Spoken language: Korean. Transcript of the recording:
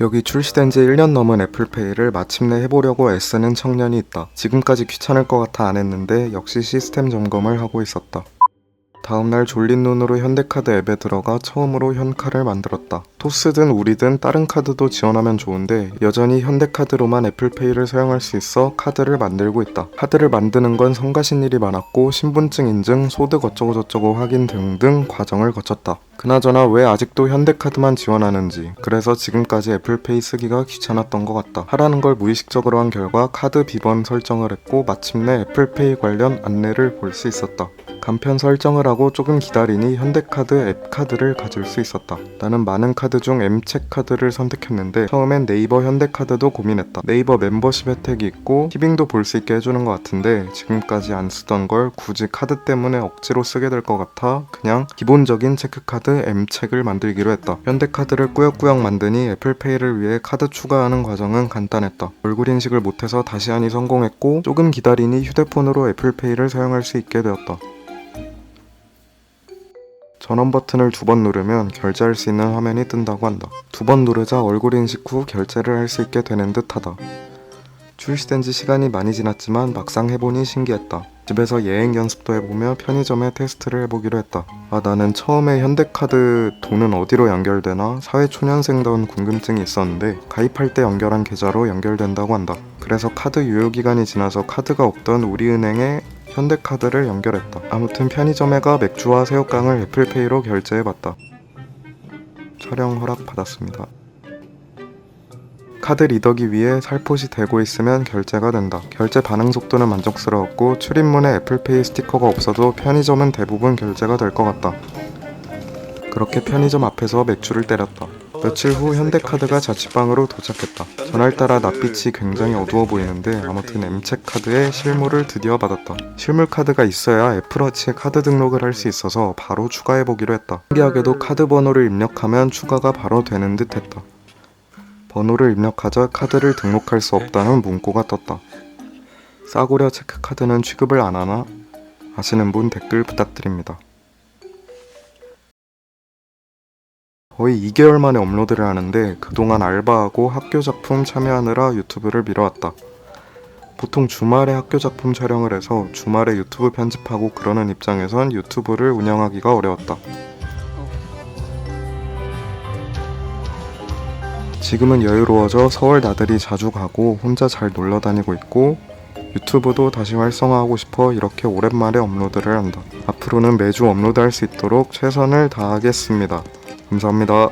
여기 출시된 지 1년 넘은 애플페이를 마침내 해보려고 애쓰는 청년이 있다. 지금까지 귀찮을 것 같아 안 했는데 역시 시스템 점검을 하고 있었다. 다음날 졸린 눈으로 현대카드 앱에 들어가 처음으로 현카를 만들었다. 토스든 우리든 다른 카드도 지원하면 좋은데 여전히 현대카드로만 애플페이를 사용할 수 있어 카드를 만들고 있다. 카드를 만드는 건 성가신 일이 많았고 신분증 인증, 소득 어쩌고저쩌고 확인 등등 과정을 거쳤다. 그나저나 왜 아직도 현대카드만 지원하는지 그래서 지금까지 애플페이 쓰기가 귀찮았던 것 같다. 하라는 걸 무의식적으로 한 결과 카드 비번 설정을 했고 마침내 애플페이 관련 안내를 볼 수 있었다. 간편 설정을 하고 조금 기다리니 현대카드 앱 카드를 가질 수 있었다. 나는 많은 카드 중 M책 카드를 선택했는데 처음엔 네이버 현대카드도 고민했다. 네이버 멤버십 혜택이 있고 티빙도 볼 수 있게 해주는 것 같은데 지금까지 안 쓰던 걸 굳이 카드 때문에 억지로 쓰게 될 것 같아 그냥 기본적인 체크카드 M책을 만들기로 했다. 현대카드를 꾸역꾸역 만드니 애플페이를 위해 카드 추가하는 과정은 간단했다. 얼굴 인식을 못해서 다시 하니 성공했고 조금 기다리니 휴대폰으로 애플페이를 사용할 수 있게 되었다. 전원 버튼을 두 번 누르면 결제할 수 있는 화면이 뜬다고 한다. 두 번 누르자 얼굴 인식 후 결제를 할 수 있게 되는 듯하다. 출시된 지 시간이 많이 지났지만 막상 해보니 신기했다. 집에서 예행 연습도 해보며 편의점에 테스트를 해보기로 했다. 아 나는 처음에 현대카드 돈은 어디로 연결되나 사회초년생다운 궁금증이 있었는데 가입할 때 연결한 계좌로 연결된다고 한다. 그래서 카드 유효기간이 지나서 카드가 없던 우리은행에 현대카드를 연결했다. 아무튼 편의점에 가 맥주와 새우깡을 애플페이로 결제해봤다. 촬영 허락 받았습니다. 카드 리더기 위에 살포시 되고 있으면 결제가 된다. 결제 반응 속도는 만족스러웠고 출입문에 애플페이 스티커가 없어도 편의점은 대부분 결제가 될 것 같다. 그렇게 편의점 앞에서 맥주를 때렸다. 며칠 후 현대카드가 자취방으로 도착했다. 전날따라 낯빛이 굉장히 어두워 보이는데 아무튼 M책 카드에 실물을 드디어 받았다. 실물 카드가 있어야 애플워치에 카드 등록을 할 수 있어서 바로 추가해 보기로 했다. 신기하게도 카드 번호를 입력하면 추가가 바로 되는 듯 했다. 번호를 입력하자 카드를 등록할 수 없다는 문구가 떴다. 싸구려 체크카드는 취급을 안 하나? 아시는 분 댓글 부탁드립니다. 거의 2개월 만에 업로드를 하는데 그동안 알바하고 학교 작품 참여하느라 유튜브를 미뤄왔다. 보통 주말에 학교 작품 촬영을 해서 주말에 유튜브 편집하고 그러는 입장에선 유튜브를 운영하기가 어려웠다. 지금은 여유로워져 서울 나들이 자주 가고 혼자 잘 놀러 다니고 있고 유튜브도 다시 활성화하고 싶어 이렇게 오랜만에 업로드를 한다. 앞으로는 매주 업로드할 수 있도록 최선을 다하겠습니다. 감사합니다.